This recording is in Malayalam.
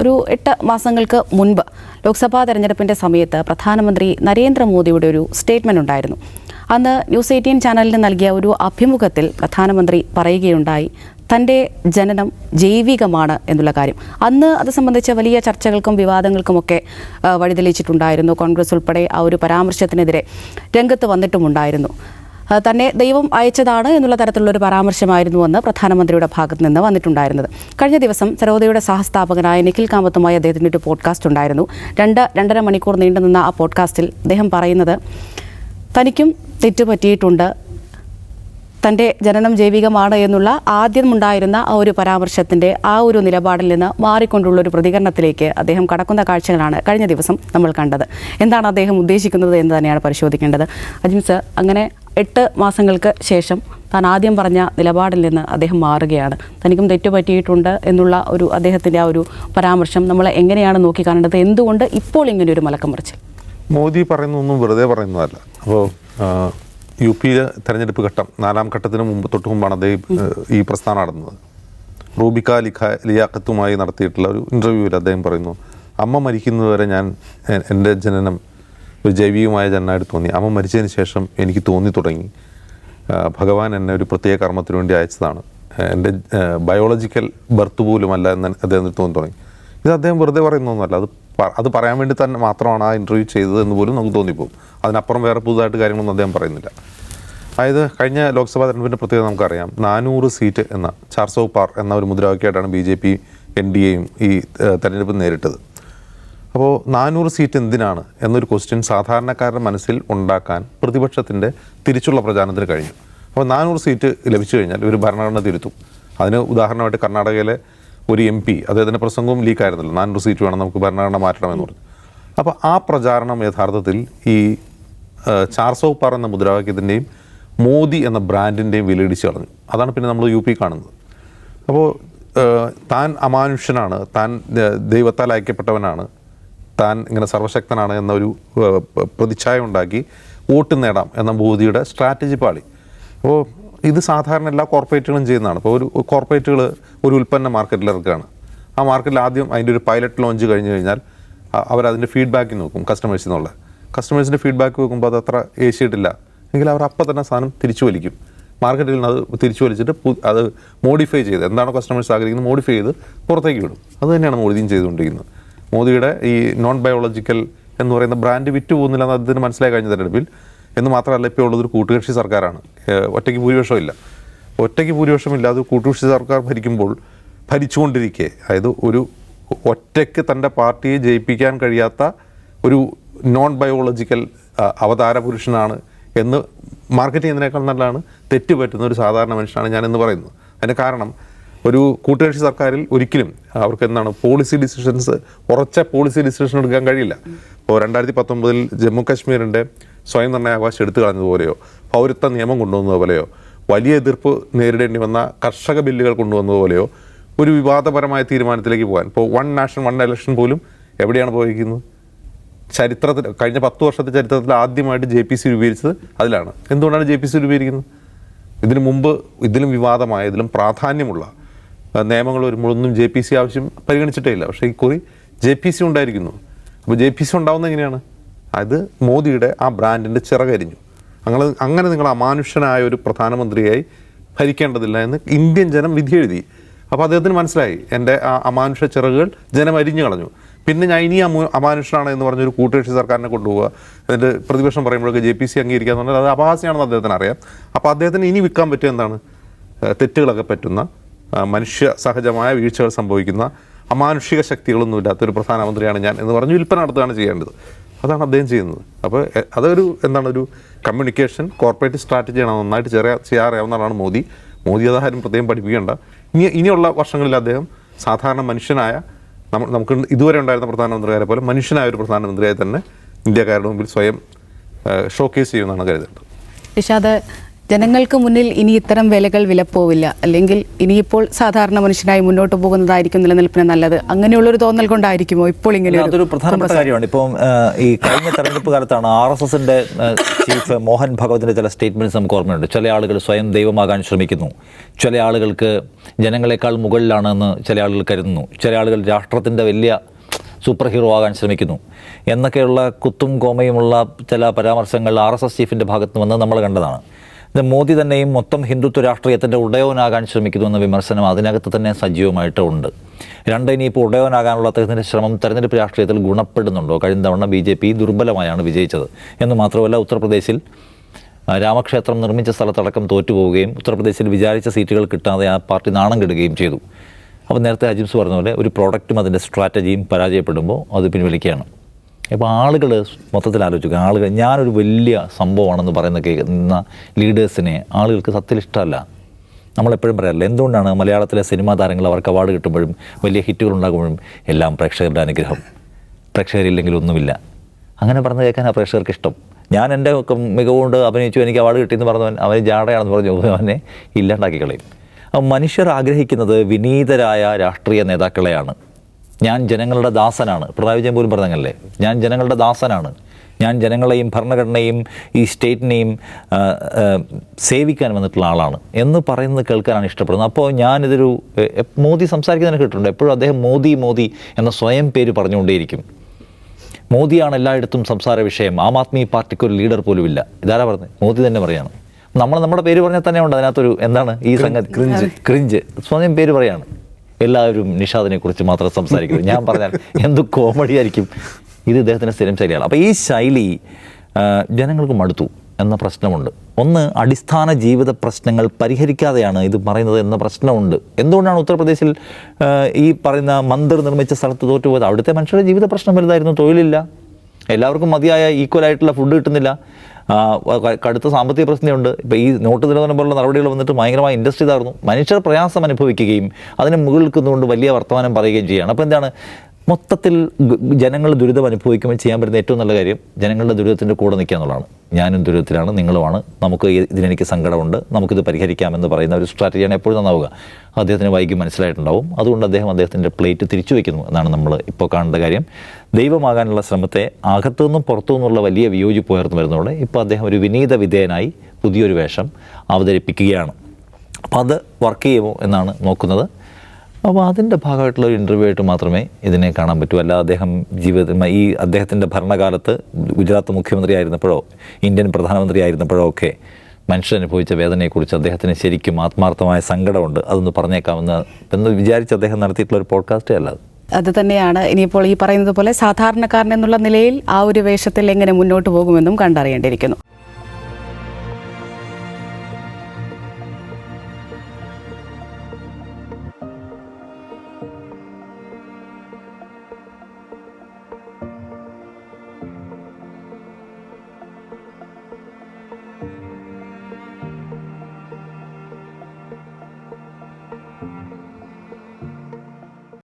ഒരു എട്ട് മാസങ്ങൾക്ക് മുൻപ് ലോക്സഭാ തെരഞ്ഞെടുപ്പിന്റെ സമയത്ത് പ്രധാനമന്ത്രി നരേന്ദ്രമോദിയുടെ ഒരു സ്റ്റേറ്റ്മെന്റ് ഉണ്ടായിരുന്നു. അന്ന് ന്യൂസ് എയ്റ്റീൻ ചാനലിന് നൽകിയ ഒരു അഭിമുഖത്തിൽ പ്രധാനമന്ത്രി പറയുകയുണ്ടായി തന്റെ ജനനം ജൈവികമാണ് എന്നുള്ള കാര്യം. അന്ന് അത് സംബന്ധിച്ച വലിയ ചർച്ചകൾക്കും വിവാദങ്ങൾക്കുമൊക്കെ വഴിതെളിച്ചിട്ടുണ്ടായിരുന്നു. കോൺഗ്രസ് ഉൾപ്പെടെ ആ ഒരു പരാമർശത്തിനെതിരെ രംഗത്ത് വന്നിട്ടുമുണ്ടായിരുന്നു. തന്നെ ദൈവം അയച്ചതാണ് എന്നുള്ള തരത്തിലുള്ള ഒരു പരാമർശമായിരുന്നുവെന്ന് പ്രധാനമന്ത്രിയുടെ ഭാഗത്ത് നിന്ന് വന്നിട്ടുണ്ടായിരുന്നത്. കഴിഞ്ഞ ദിവസം സരോദയുടെ സഹസ്ഥാപകനായ നിഖിൽ കാമത്തുമായി അദ്ദേഹത്തിന്റെ ഒരു പോഡ്കാസ്റ്റ് ഉണ്ടായിരുന്നു. രണ്ട് രണ്ടര മണിക്കൂർ നീണ്ടുനിന്ന ആ പോഡ്കാസ്റ്റിൽ അദ്ദേഹം പറയുന്നത് തനിക്കും തെറ്റുപറ്റിയിട്ടുണ്ട്. തന്റെ ജനനം ജൈവികമാണ് എന്നുള്ള ആദ്യമുണ്ടായിരുന്ന ആ ഒരു പരാമർശത്തിന്റെ ആ ഒരു നിലപാടിൽ നിന്ന് മാറിക്കൊണ്ടുള്ള ഒരു പ്രതികരണത്തിലേക്ക് അദ്ദേഹം കടക്കുന്ന കാഴ്ചകളാണ് കഴിഞ്ഞ ദിവസം നമ്മൾ കണ്ടത്. എന്താണ് അദ്ദേഹം ഉദ്ദേശിക്കുന്നത് എന്ന് തന്നെയാണ് പരിശോധിക്കേണ്ടത്. അജിൻ സർ അങ്ങനെ എട്ട് മാസങ്ങൾക്ക് ശേഷം താൻ ആദ്യം പറഞ്ഞ നിലപാടിൽ നിന്ന് അദ്ദേഹം മാറുകയാണ്. തനിക്കും തെറ്റുപറ്റിയിട്ടുണ്ട് എന്നുള്ള ഒരു അദ്ദേഹത്തിന്റെ ആ ഒരു പരാമർശം നമ്മൾ എങ്ങനെയാണ് നോക്കി കാണേണ്ടത് എന്തുകൊണ്ട് ഇപ്പോൾ ഇങ്ങനെ ഒരു മലക്കം മറിച്ചിൽ മോദി പറയുന്നൊന്നും വെറുതെ പറയുന്നതല്ല. അപ്പോൾ യു പി തെരഞ്ഞെടുപ്പ് ഘട്ടം നാലാം ഘട്ടത്തിന് മുമ്പ് തൊട്ട് മുമ്പാണ് അദ്ദേഹം ഈ പ്രസ്ഥാനം നടന്നത് റൂബിക ലിഖ ലിയാഖത്തുമായി നടത്തിയിട്ടുള്ള ഒരു ഇന്റർവ്യൂവിൽ അദ്ദേഹം പറയുന്നു അമ്മ മരിക്കുന്നതുവരെ ഞാൻ എന്റെ ജനനം ഒരു ജൈവികമായ ജനനായിട്ട് തോന്നി. അമ്മ മരിച്ചതിന് ശേഷം എനിക്ക് തോന്നി തുടങ്ങി. ഭഗവാൻ എന്നെ ഒരു പ്രത്യേക കർമ്മത്തിന് വേണ്ടി അയച്ചതാണ്. എന്റെ ബയോളജിക്കൽ ബർത്ത് പോലുമല്ല എന്ന് അദ്ദേഹത്തിന് തോന്നി തുടങ്ങി. ഇത് അദ്ദേഹം വെറുതെ പറയുന്നൊന്നുമല്ല അത് അത് പറയാൻ വേണ്ടി തന്നെ മാത്രമാണ് ആ ഇന്റർവ്യൂ ചെയ്തത് എന്ന് പോലും നമുക്ക് തോന്നിപ്പോകും അതിനപ്പുറം വേറെ പുതുതായിട്ട് കാര്യങ്ങളൊന്നും അദ്ദേഹം പറയുന്നില്ല. അതായത് കഴിഞ്ഞ ലോക്സഭാ തെരഞ്ഞെടുപ്പിന്റെ പ്രത്യേകത നമുക്കറിയാം. നാനൂറ് സീറ്റ് എന്ന ചാർസോ പാർ എന്ന ഒരു മുദ്രാവാക്യമായിട്ടാണ് B J P N D എയും ഈ തെരഞ്ഞെടുപ്പ് നേരിട്ടത്. അപ്പോൾ നാനൂറ് സീറ്റ് എന്തിനാണ് എന്നൊരു ക്വസ്റ്റ്യൻ സാധാരണക്കാരുടെ മനസ്സിൽ ഉണ്ടാക്കാൻ പ്രതിപക്ഷത്തിന്റെ തിരിച്ചുള്ള പ്രചാരണത്തിന് കഴിഞ്ഞു. അപ്പോൾ നാനൂറ് സീറ്റ് ലഭിച്ചു കഴിഞ്ഞാൽ ഒരു ഭരണഘടന തിരുത്തും. അതിന് ഉദാഹരണമായിട്ട് കർണാടകയിലെ ഒരു എം പി അദ്ദേഹത്തിന്റെ പ്രസംഗവും ലീക്കായിരുന്നല്ലോ നാനൂറ് സീറ്റ് വേണം നമുക്ക് ഭരണഘടന മാറ്റണമെന്ന് പറഞ്ഞു. അപ്പോൾ ആ പ്രചാരണം യഥാർത്ഥത്തിൽ ഈ ചാർസോ പാർ എന്ന മുദ്രാവാക്യത്തിന്റെയും മോദി എന്ന ബ്രാൻഡിന്റെയും വിലയിടിച്ച് കളഞ്ഞു. അതാണ് പിന്നെ നമ്മൾ യു പി കാണുന്നത്. അപ്പോൾ താൻ അമാനുഷ്യനാണ് താൻ ദൈവത്താൽ അയക്കപ്പെട്ടവനാണ് താൻ ഇങ്ങനെ സർവശക്തനാണ് എന്ന ഒരു ഏഹ്, പ- പ്രതിച്ഛായ ഉണ്ടാക്കി വോട്ട് നേടാം എന്ന മോദിയുടെ സ്ട്രാറ്റജി പാളി. അപ്പോൾ ഇത് സാധാരണ എല്ലാ കോർപ്പറേറ്റുകളും ചെയ്യുന്നതാണ്. ഇപ്പോൾ ഒരു കോർപ്പറേറ്റുകൾ ഒരു ഉൽപ്പന്ന മാർക്കറ്റിൽ ഇറക്കുകയാണ്. ആ മാർക്കറ്റിൽ ആദ്യം അതിന്റെ ഒരു പൈലറ്റ് ലോഞ്ച് കഴിഞ്ഞ് കഴിഞ്ഞാൽ അവരതിന്റെ ഫീഡ്ബാക്ക് നോക്കും കസ്റ്റമേഴ്സിൽ നിന്നുള്ള കസ്റ്റമേഴ്സിന്റെ ഫീഡ്ബാക്ക് നോക്കുമ്പോൾ അത് അത്ര ഏശിയിട്ടില്ല. എങ്കിൽ അവർ അപ്പം തന്നെ സാധനം തിരിച്ചു വലിക്കും. മാർക്കറ്റിൽ നിന്ന് അത് തിരിച്ചു വലിച്ചിട്ട് അത് മോഡിഫൈ ചെയ്ത് എന്താണോ കസ്റ്റമേഴ്സ് ആഗ്രഹിക്കുന്നത് മോഡിഫൈ ചെയ്ത് പുറത്തേക്ക് വിടും. അത് തന്നെയാണ് മോദിയും ചെയ്തുകൊണ്ടിരിക്കുന്നത്. മോദിയുടെ ഈ നോൺ ബയോളജിക്കൽ എന്ന് പറയുന്ന ബ്രാൻഡ് വിറ്റ് പോകുന്നില്ല എന്ന് അദ്ദേഹത്തിന് മനസ്സിലായി കഴിഞ്ഞ തെരഞ്ഞെടുപ്പിൽ എന്ന് മാത്രമല്ല ഇപ്പോൾ ഉള്ളതൊരു കൂട്ടുകക്ഷി സർക്കാരാണ്. ഒറ്റയ്ക്ക് ഭൂരിപക്ഷമില്ല ഒറ്റയ്ക്ക് ഭൂരിപക്ഷമില്ലാതെ കൂട്ടുകക്ഷി സർക്കാർ ഭരിക്കുമ്പോൾ ഭരിച്ചുകൊണ്ടിരിക്കെ. അതായത് ഒരു ഒറ്റയ്ക്ക് തന്റെ പാർട്ടിയെ ജയിപ്പിക്കാൻ കഴിയാത്ത ഒരു നോൺ ബയോളജിക്കൽ അവതാര പുരുഷനാണ് എന്ന് മാർക്കറ്റ് ചെയ്യുന്നതിനേക്കാൾ നല്ലതാണ് തെറ്റ് പറ്റുന്ന ഒരു സാധാരണ മനുഷ്യനാണ് ഞാൻ എന്ന് പറയുന്നത്. അതിന് കാരണം ഒരു കൂട്ടുകക്ഷി സർക്കാരിൽ ഒരിക്കലും അവർക്ക് എന്താണ് പോളിസി ഡിസിഷൻസ് ഉറച്ച പോളിസി ഡിസിഷൻ എടുക്കാൻ കഴിയില്ല. ഇപ്പോൾ രണ്ടായിരത്തി പത്തൊമ്പതിൽ ജമ്മു കാശ്മീരിന്റെ സ്വയം നിർണയാവകാശം എടുത്തു കളഞ്ഞതുപോലെയോ പൗരത്വ നിയമം കൊണ്ടുവന്നതുപോലെയോ വലിയ എതിർപ്പ് നേരിടേണ്ടി വന്ന കർഷക ബില്ലുകൾ കൊണ്ടുവന്നതുപോലെയോ ഒരു വിവാദപരമായ തീരുമാനത്തിലേക്ക് പോകാൻ. ഇപ്പോൾ വൺ നാഷൻ വൺ ഇലക്ഷൻ പോലും എവിടെയാണ് പോയിരിക്കുന്നത്? ചരിത്രത്തിൽ കഴിഞ്ഞ പത്ത് വർഷത്തെ ചരിത്രത്തിൽ ആദ്യമായിട്ട് ജെ പി സി രൂപീകരിച്ചത് അതിലാണ്. എന്തുകൊണ്ടാണ് ജെ പി സി രൂപീകരിക്കുന്നത്? ഇതിനു മുമ്പ് ഇതിലും വിവാദമായ ഇതിലും പ്രാധാന്യമുള്ള നിയമങ്ങൾ വരുമ്പോഴൊന്നും ജെ പി സി ആവശ്യം പരിഗണിച്ചിട്ടേ ഇല്ല. പക്ഷേ ഈ കുറി ജെ പി സി ഉണ്ടായിരിക്കുന്നു. അപ്പോൾ ജെ പി സി ഉണ്ടാവുന്നത് എങ്ങനെയാണ്? അത് മോദിയുടെ ആ ബ്രാൻഡിന്റെ ചിറകരിഞ്ഞു. അങ്ങനെ അങ്ങനെ നിങ്ങൾ അമാനുഷ്യനായ ഒരു പ്രധാനമന്ത്രിയായി ഭരിക്കേണ്ടതില്ല എന്ന് ഇന്ത്യൻ ജനം വിധി എഴുതി അപ്പോൾ അദ്ദേഹത്തിന് മനസ്സിലായി എന്റെ ആ അമാനുഷ ചിറകുകൾ ജനം അരിഞ്ഞു കളഞ്ഞു. പിന്നെ ഞാൻ ഇനി അമാനുഷനാണ് എന്ന് പറഞ്ഞൊരു കൂട്ടുകക്ഷി സർക്കാരിനെ കൊണ്ടുപോവുക. അതിന്റെ പ്രതിപക്ഷം പറയുമ്പോഴൊക്കെ ജെ പി സി അംഗീകരിക്കുക എന്ന് പറഞ്ഞാൽ അത് അപഹാസ്യമാണെന്ന് അദ്ദേഹത്തിന് അറിയാം. അപ്പോൾ അദ്ദേഹത്തിന് ഇനി വിൽക്കാൻ പറ്റിയ എന്താണ്? തെറ്റുകളൊക്കെ പറ്റുന്ന മനുഷ്യ സഹജമായ വീഴ്ചകൾ സംഭവിക്കുന്ന അമാനുഷിക ശക്തികളൊന്നുമില്ലാത്തൊരു പ്രധാനമന്ത്രിയാണ് ഞാൻ എന്ന് പറഞ്ഞ് വിൽപ്പന നടത്തുകയാണ് ചെയ്യേണ്ടത്. അതാണ് അദ്ദേഹം ചെയ്യുന്നത്. അപ്പോൾ അതൊരു എന്താണ് ഒരു കമ്മ്യൂണിക്കേഷൻ കോർപ്പറേറ്റ് സ്ട്രാറ്റജിയാണ് നന്നായിട്ട് ചെറിയ ചെയ്യാറിയാവുന്നതാണ് മോദി. മോദി അതാരും പ്രത്യേകം പഠിപ്പിക്കേണ്ട. ഇനി ഇനിയുള്ള വർഷങ്ങളിൽ അദ്ദേഹം സാധാരണ മനുഷ്യനായ നമ്മൾ നമുക്ക് ഇതുവരെ ഉണ്ടായിരുന്ന പ്രധാനമന്ത്രിയായ പോലെ മനുഷ്യനായ ഒരു പ്രധാനമന്ത്രിയായി തന്നെ ഇന്ത്യക്കാരുടെ മുമ്പിൽ സ്വയം ഷോക്കേസ് ചെയ്യുമെന്നാണ് കരുതേണ്ടത്. നിഷാദ് ജനങ്ങൾക്ക് മുന്നിൽ ഇനി ഇത്തരം വിലകൾ വിലപ്പോവില്ല. അല്ലെങ്കിൽ ഇനിയിപ്പോൾ സാധാരണ മനുഷ്യനായി മുന്നോട്ട് പോകുന്നതായിരിക്കും നിലനിൽപ്പിന് നല്ലത്. അങ്ങനെയുള്ളൊരു തോന്നൽ കൊണ്ടായിരിക്കുമോ ഇപ്പോൾ ഇങ്ങനെ ഒരു അതൊരു പ്രധാനപ്പെട്ട കാര്യമാണ്. ഇപ്പം ഈ കഴിഞ്ഞ തെരഞ്ഞെടുപ്പ് കാലത്താണ് ആർ എസ് എസിന്റെ ചീഫ് മോഹൻ ഭഗവതിന്റെ ചില സ്റ്റേറ്റ്മെന്റ്സ് നമുക്ക് ഓർമ്മയുണ്ട്. ചില ആളുകൾ സ്വയം ദൈവമാകാൻ ശ്രമിക്കുന്നു. ചില ആളുകൾക്ക് ജനങ്ങളെക്കാൾ മുകളിലാണെന്ന് ചില ആളുകൾ കരുതുന്നു. ചില ആളുകൾ രാഷ്ട്രത്തിന്റെ വലിയ സൂപ്പർ ഹീറോ ആകാൻ ശ്രമിക്കുന്നു. എന്നൊക്കെയുള്ള കുത്തും കോമയുമുള്ള ചില പരാമർശങ്ങൾ ആർ എസ് എസ് ചീഫിന്റെ ഭാഗത്ത് നിന്ന് നമ്മൾ കണ്ടതാണ്. ഇത് മോദി തന്നെയും മൊത്തം ഹിന്ദുത്വ രാഷ്ട്രീയത്തിന്റെ ഉടയവനാകാൻ ശ്രമിക്കുന്നു എന്ന വിമർശനം അതിനകത്ത് തന്നെ സജീവമായിട്ട് ഉണ്ട്. രണ്ട് ഇനിയിപ്പോൾ ഉടയവനാകാനുള്ള അദ്ദേഹത്തിന്റെ ശ്രമം തെരഞ്ഞെടുപ്പ് രാഷ്ട്രീയത്തിൽ ഗുണപ്പെടുന്നുണ്ടോ? കഴിഞ്ഞ തവണ ബി ജെ പി ദുർബലമായാണ് വിജയിച്ചത്. എന്ന് മാത്രമല്ല ഉത്തർപ്രദേശിൽ രാമക്ഷേത്രം നിർമ്മിച്ച സ്ഥലത്തടക്കം തോറ്റുപോവുകയും ഉത്തർപ്രദേശിൽ വിചാരിച്ച സീറ്റുകൾ കിട്ടാതെ ആ പാർട്ടി നാണം കെടുകയും ചെയ്തു. അപ്പോൾ നേരത്തെ അജിംസ് പറഞ്ഞ പോലെ ഒരു പ്രോഡക്റ്റും അതിന്റെ സ്ട്രാറ്റജിയും പരാജയപ്പെടുമ്പോൾ അത് പിൻവലിക്കുകയാണ്. അപ്പോൾ ആളുകൾ മൊത്തത്തിൽ ആലോചിക്കുക. ആളുകൾ ഞാനൊരു വലിയ സംഭവമാണെന്ന് പറയുന്ന കേൾക്കുന്ന ലീഡേഴ്സിനെ ആളുകൾക്ക് സത്യത്തിൽ ഇഷ്ടമല്ല നമ്മളെപ്പോഴും പറയാറില്ല എന്തുകൊണ്ടാണ് മലയാളത്തിലെ സിനിമാ താരങ്ങൾ അവർക്ക് അവാർഡ് കിട്ടുമ്പോഴും വലിയ ഹിറ്റുകൾ ഉണ്ടാകുമ്പോഴും എല്ലാം പ്രേക്ഷകരുടെ അനുഗ്രഹം? പ്രേക്ഷകരില്ലെങ്കിൽ ഒന്നുമില്ല. അങ്ങനെ പറഞ്ഞ് കേൾക്കാൻ ആ പ്രേക്ഷകർക്ക് ഇഷ്ടം. ഞാൻ എന്റെ മികവുകൊണ്ട് അഭിനയിച്ചു എനിക്ക് അവാർഡ് കിട്ടിയെന്ന് പറഞ്ഞവൻ അവന് ജാടയാണെന്ന് പറഞ്ഞു അവനെ ഇല്ലാണ്ടാക്കി കളയും. മനുഷ്യർ ആഗ്രഹിക്കുന്നത് വിനീതരായ രാഷ്ട്രീയ നേതാക്കളെയാണ്. ഞാൻ ജനങ്ങളുടെ ദാസനാണ്. പിണറായി വിജയൻ പോലും പറഞ്ഞല്ലേ ഞാൻ ജനങ്ങളുടെ ദാസനാണ്. ഞാൻ ജനങ്ങളെയും ഭരണഘടനയും ഈ സ്റ്റേറ്റിനെയും സേവിക്കാൻ വന്നിട്ടുള്ള ആളാണ് എന്ന് പറയുന്നത് കേൾക്കാനാണ് ഇഷ്ടപ്പെടുന്നത്. അപ്പോൾ ഞാനിതൊരു മോദി സംസാരിക്കുന്നതിന് കേട്ടിട്ടുണ്ട്. എപ്പോഴും അദ്ദേഹം മോദി മോദി എന്ന സ്വയം പേര് പറഞ്ഞുകൊണ്ടേയിരിക്കും. മോദിയാണ് എല്ലായിടത്തും സംസാര വിഷയം. ആം ആദ്മി പാർട്ടിക്ക് ഒരു ലീഡർ പോലും ഇല്ല. ഇതാരാ പറഞ്ഞത് മോദി തന്നെ പറയാണ്. നമ്മൾ നമ്മുടെ പേര് പറഞ്ഞാൽ തന്നെ ഉണ്ട് അതിനകത്തൊരു എന്താണ് ഈ സംഗതി? ക്രിഞ്ച്. ക്രിഞ്ച്. സ്വയം പേര് പറയാണ്. എല്ലാവരും നിഷാദിനെ കുറിച്ച് മാത്രം സംസാരിക്കുന്നത് ഞാൻ പറഞ്ഞാൽ എന്ത് കോമഡി ആയിരിക്കും? ഇത് ഇദ്ദേഹത്തിന്റെ സ്ഥിരം ശൈലിയാണ്. അപ്പോൾ ഈ ശൈലി ജനങ്ങൾക്ക് മടുത്തു എന്ന പ്രശ്നമുണ്ട്. ഒന്ന് അടിസ്ഥാന ജീവിത പ്രശ്നങ്ങൾ പരിഹരിക്കാതെയാണ് ഇത് പറയുന്നത് എന്ന പ്രശ്നമുണ്ട്. എന്തുകൊണ്ടാണ് ഉത്തർപ്രദേശിൽ ഈ പറയുന്ന മന്ദിർ നിർമ്മിച്ച സ്ഥലത്ത് തോറ്റുപോയത്? അവിടുത്തെ മനുഷ്യരുടെ ജീവിത പ്രശ്നം വലുതായിരുന്നു തൊഴിലില്ല. എല്ലാവർക്കും മതിയായ ഈക്വൽ ആയിട്ടുള്ള ഫുഡ് കിട്ടുന്നില്ല. കടുത്ത സാമ്പത്തിക പ്രശ്നമുണ്ട്. ഇപ്പോൾ ഈ നോട്ട് നിരോധനം പോലുള്ള നടപടികൾ വന്നിട്ട് ഭയങ്കരമായ ഇൻഡസ്ട്രി തകർന്നു. മനുഷ്യർ പ്രയാസം അനുഭവിക്കുകയും അതിന് മുകളിൽ നിന്നുകൊണ്ട് വലിയ വർത്തമാനം പറയുകയും ചെയ്യുകയാണ്. അപ്പോൾ എന്താണ്? മൊത്തത്തിൽ ജനങ്ങൾ ദുരിതം അനുഭവിക്കുമ്പോൾ ചെയ്യാൻ പറ്റുന്ന ഏറ്റവും നല്ല കാര്യം ജനങ്ങളുടെ ദുരിതത്തിന്റെ കൂടെ നിൽക്കുക എന്നുള്ളതാണ്. ഞാനും ദുരിതത്തിലാണ് നിങ്ങളുമാണ്. നമുക്ക് ഇതിനെനിക്ക് സങ്കടമുണ്ട്. നമുക്കിത് പരിഹരിക്കാമെന്ന് പറയുന്ന ഒരു സ്ട്രാറ്റജിയാണ് എപ്പോഴും നന്നാവുക. അദ്ദേഹത്തിന് വൈകി മനസ്സിലായിട്ടുണ്ടാവും. അതുകൊണ്ട് അദ്ദേഹം അദ്ദേഹത്തിന്റെ പ്ലേറ്റ് തിരിച്ചു വയ്ക്കുന്നു എന്നാണ് നമ്മൾ ഇപ്പോൾ കാണേണ്ട കാര്യം. ദൈവമാകാനുള്ള ശ്രമത്തെ അകത്തു നിന്നും പുറത്തു നിന്നുള്ള വലിയ വിയോജിപ്പ് ഉയർന്നു വരുന്നതോടെ ഇപ്പോൾ അദ്ദേഹം ഒരു വിനീത വിധേയനായി പുതിയൊരു വേഷം അവതരിപ്പിക്കുകയാണ്. അപ്പോൾ അത് വർക്ക് ചെയ്യുമോ എന്നാണ് നോക്കുന്നത്. അപ്പോൾ അതിന്റെ ഭാഗമായിട്ടുള്ള ഒരു ഇന്റർവ്യൂ ആയിട്ട് മാത്രമേ ഇതിനെ കാണാൻ പറ്റൂ. അല്ല അദ്ദേഹം ജീവിതത്തിൽ ഈ അദ്ദേഹത്തിന്റെ ഭരണകാലത്ത് ഗുജറാത്ത് മുഖ്യമന്ത്രി ആയിരുന്നപ്പോഴോ ഇന്ത്യൻ പ്രധാനമന്ത്രി ആയിരുന്നപ്പോഴോ ഒക്കെ മനുഷ്യൻ അനുഭവിച്ച വേദനയെക്കുറിച്ച് അദ്ദേഹത്തിന് ശരിക്കും ആത്മാർത്ഥമായ സങ്കടമുണ്ട്. അതൊന്ന് പറഞ്ഞേക്കാമെന്ന് എന്ന് വിചാരിച്ച് അദ്ദേഹം നടത്തിയിട്ടുള്ള ഒരു പോഡ്കാസ്റ്റേ അല്ല അത് തന്നെയാണ് ഇനിയിപ്പോൾ ഈ പറയുന്നത് പോലെ സാധാരണക്കാരൻ എന്നുള്ള നിലയിൽ ആ ഒരു വേഷത്തിൽ എങ്ങനെ മുന്നോട്ട് പോകുമെന്നും കണ്ടറിയേണ്ടിയിരിക്കുന്നു.